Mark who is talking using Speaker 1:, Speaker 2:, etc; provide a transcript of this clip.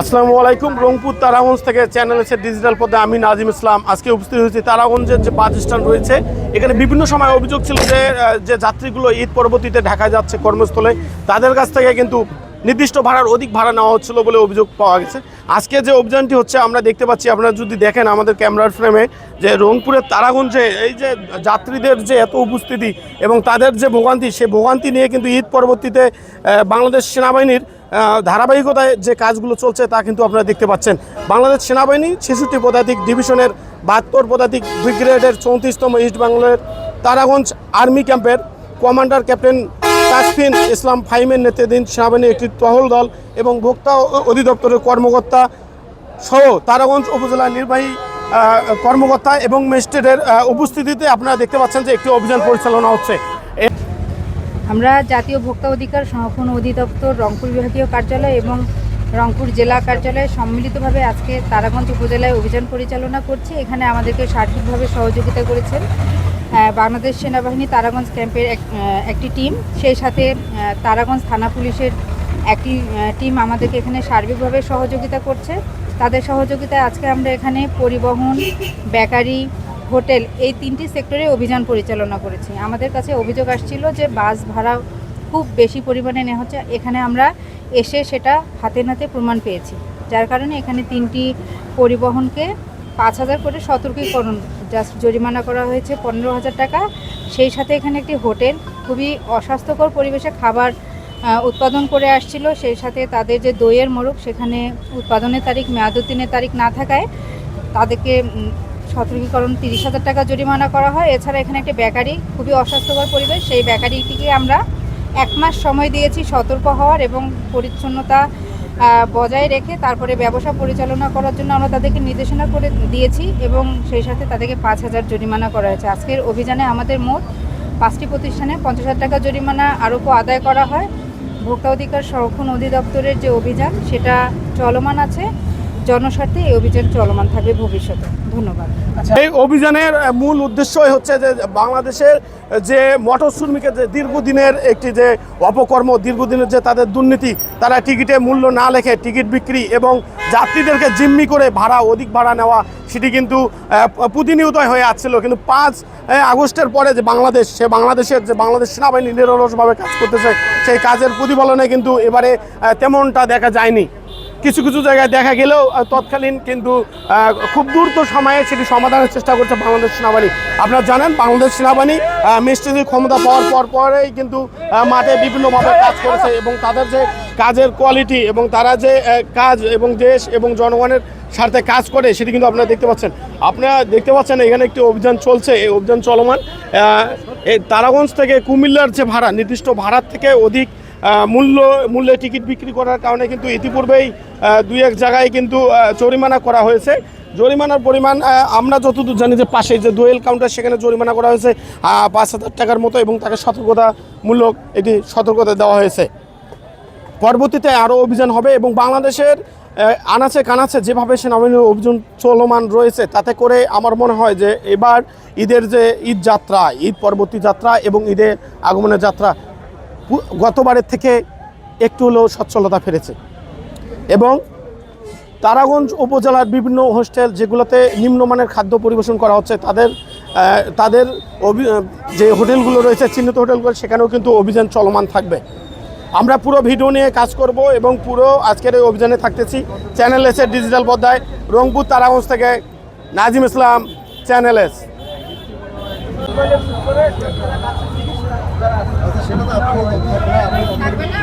Speaker 1: আসসালামু আলাইকুম, রংপুর তারাগঞ্জ থেকে চ্যানেল এসে ডিজিটাল পদে আমি নাজিম ইসলাম। আজকে উপস্থিত হয়েছি তারাগঞ্জের যে বাস স্ট্যান্ড রয়েছে, এখানে বিভিন্ন সময় অভিযোগ ছিল যে যে যাত্রীগুলো ঈদ পরবর্তীতে ঢাকা যাচ্ছে কর্মস্থলে। তাদের কাছ থেকে কিন্তু নির্দিষ্ট ভাড়ার অধিক ভাড়া নেওয়া হচ্ছিল বলে অভিযোগ পাওয়া গেছে। আজকে যে অভিযানটি হচ্ছে, আমরা দেখতে পাচ্ছি, আপনারা যদি দেখেন আমাদের ক্যামেরার ফ্রেমে, যে রংপুরের তারাগঞ্জে এই যে যাত্রীদের যে এত উপস্থিতি এবং তাদের যে ভোগান্তি সেই ভোগান্তি নিয়ে কিন্তু ঈদ পরবর্তীতে বাংলাদেশ সেনাবাহিনীর ধারাবাহিকতায় যে কাজগুলো চলছে তা কিন্তু আপনারা দেখতে পাচ্ছেন। বাংলাদেশ সেনাবাহিনী ছেষট্টি পদাতিক ডিভিশনের বাহাত্তর পদাতিক ব্রিগেডের চৌত্রিশতম ইস্ট বাংলার তারাগঞ্জ আর্মি ক্যাম্পের কমান্ডার ক্যাপ্টেন তাসফিন ইসলাম ফাইমের নেতৃত্বাধীন সেনাবাহিনীর একটি টহল দল এবং ভোক্তা অধিদপ্তরের কর্মকর্তা সহ তারাগঞ্জ উপজেলা নির্বাহী কর্মকর্তা এবং ম্যাজিস্ট্রেটের উপস্থিতিতে আপনারা দেখতে পাচ্ছেন যে একটি অভিযান পরিচালনা হচ্ছে।
Speaker 2: আমরা জাতীয় ভোক্তা অধিকার সংরক্ষণ অধিদপ্তর রংপুর বিভাগীয় কার্যালয় এবং রংপুর জেলা কার্যালয়ে সম্মিলিতভাবে আজকে তারাগঞ্জ উপজেলায় অভিযান পরিচালনা করছি। এখানে আমাদেরকে সার্বিকভাবে সহযোগিতা করেছেন বাংলাদেশ সেনাবাহিনী তারাগঞ্জ ক্যাম্পের এক- একটি টিম। সেই সাথে তারাগঞ্জ থানা পুলিশের একটি টিম আমাদেরকে এখানে সার্বিকভাবে সহযোগিতা করছে। তাদের সহযোগিতায় আজকে আমরা এখানে পরিবহন, বেকারি হোটেল, এই তিনটি সেক্টরে অভিযান পরিচালনা করেছি। আমাদের কাছে অভিযোগ আসছিল যে বাস ভাড়া খুব বেশি পরিমাণে নেওয়া হচ্ছে। এখানে আমরা এসে সেটা হাতে নাতে প্রমাণ পেয়েছি। যার কারণে এখানে তিনটি পরিবহনকে পাঁচ হাজার করে সতর্কীকরণ জাস্ট জরিমানা করা হয়েছে পনেরো হাজার টাকা। সেই সাথে এখানে একটি হোটেল, খুবই অস্বাস্থ্যকর পরিবেশে খাবার উৎপাদন করে আসছিল। সেই সাথে তাদের যে দইয়ের মোড়ক, সেখানে উৎপাদনের তারিখ, মেয়াদোত্তীর্ণের তারিখ না থাকায় তাদেরকে সতর্কীকরণ তিরিশ হাজার টাকা জরিমানা করা হয়। এছাড়া এখানে একটি বেকারি, খুবই অস্বাস্থ্যকর পরিবেশ, সেই বেকারিটিকে আমরা এক মাস সময় দিয়েছি সতর্ক হওয়ার এবং পরিচ্ছন্নতা বজায় রেখে তারপরে ব্যবসা পরিচালনা করার জন্য আমরা তাদেরকে নির্দেশনা করে দিয়েছি এবং সেই সাথে তাদেরকে পাঁচ হাজার জরিমানা করা হয়েছে। আজকের অভিযানে আমাদের মোট পাঁচটি প্রতিষ্ঠানে পঞ্চাশ হাজার টাকা জরিমানা আরোপও আদায় করা হয়। ভোক্তা অধিকার সংরক্ষণ অধিদপ্তরের যে অভিযান, সেটা চলমান আছে। জনস্বার্থে এই অভিযান চলমান থাকবে ভবিষ্যতে। ধন্যবাদ।
Speaker 1: এই অভিযানের মূল উদ্দেশ্যই হচ্ছে যে বাংলাদেশের যে মটর শ্রমিকের যে দীর্ঘদিনের একটি যে অপকর্ম, দীর্ঘদিনের যে তাদের দুর্নীতি, তারা টিকিটে মূল্য না লেখে টিকিট বিক্রি এবং যাত্রীদেরকে জিম্মি করে ভাড়া, অধিক ভাড়া নেওয়া, সেটি কিন্তু প্রতিনিয়তই হয়ে আসছিল। কিন্তু পাঁচ আগস্টের পরে যে বাংলাদেশ, সে বাংলাদেশের যে বাংলাদেশ সেনাবাহিনী নিরলসভাবে কাজ করতেছে, সেই কাজের প্রতিফলনে কিন্তু এবারে তেমনটা দেখা যায়নি। কিছু কিছু জায়গায় দেখা গেলেও তৎকালীন কিন্তু খুব দ্রুত সময়ে সেটি সমাধানের চেষ্টা করছে বাংলাদেশ সেনাবাহিনী। আপনারা জানেন, বাংলাদেশ সেনাবাহিনী মিস্ত্রির ক্ষমতা পাওয়ার পর পরেই কিন্তু মাঠে বিভিন্নভাবে কাজ করেছে এবং তাদের যে কাজের কোয়ালিটি এবং তারা যে কাজ এবং দেশ এবং জনগণের স্বার্থে কাজ করে, সেটি কিন্তু আপনারা দেখতে পাচ্ছেন। আপনারা দেখতে পাচ্ছেন, এখানে একটি অভিযান চলছে, এই অভিযান চলমান। তারাগঞ্জ থেকে কুমিল্লার যে ভাড়া, নির্দিষ্ট ভাড়ার থেকে অধিক মূল্য, মূল্যে টিকিট বিক্রি করার কারণে কিন্তু ইতিপূর্বেই দুই এক জায়গায় কিন্তু জরিমানা করা হয়েছে। জরিমানার পরিমাণ আমরা যতদূর জানি যে পাশে যে দোয়েল কাউন্টার সেখানে জরিমানা করা হয়েছে পাঁচ হাজার টাকার মতো এবং তাকে সতর্কতামূলক এটি সতর্কতা দেওয়া হয়েছে। পরবর্তীতে আরও অভিযান হবে এবং বাংলাদেশের আনাচে কানাচে যেভাবে সেনাবাহিনীর অভিযান চলমান রয়েছে, তাতে করে আমার মনে হয় যে এবার ঈদের যে ঈদ যাত্রা, ঈদ পরবর্তী যাত্রা এবং ঈদের আগমনের যাত্রা গতবারের থেকে একটু হলেও সচ্ছলতা ফিরেছে। এবং তারাগঞ্জ উপজেলার বিভিন্ন হোস্টেল যেগুলোতে নিম্নমানের খাদ্য পরিবেশন করা হচ্ছে, তাদের তাদের যে হোটেলগুলো রয়েছে, চিহ্নিত হোটেলগুলো, সেখানেও কিন্তু অভিযান চলমান থাকবে। আমরা পুরো ভিডিও নিয়ে কাজ করব এবং পুরো আজকের এই অভিযানে থাকতেছি। চ্যানেল এসে ডিজিটাল পর্দায়, রংপুর তারাগঞ্জ থেকে নাজিম ইসলাম চ্যানেল এস
Speaker 2: থাকবে না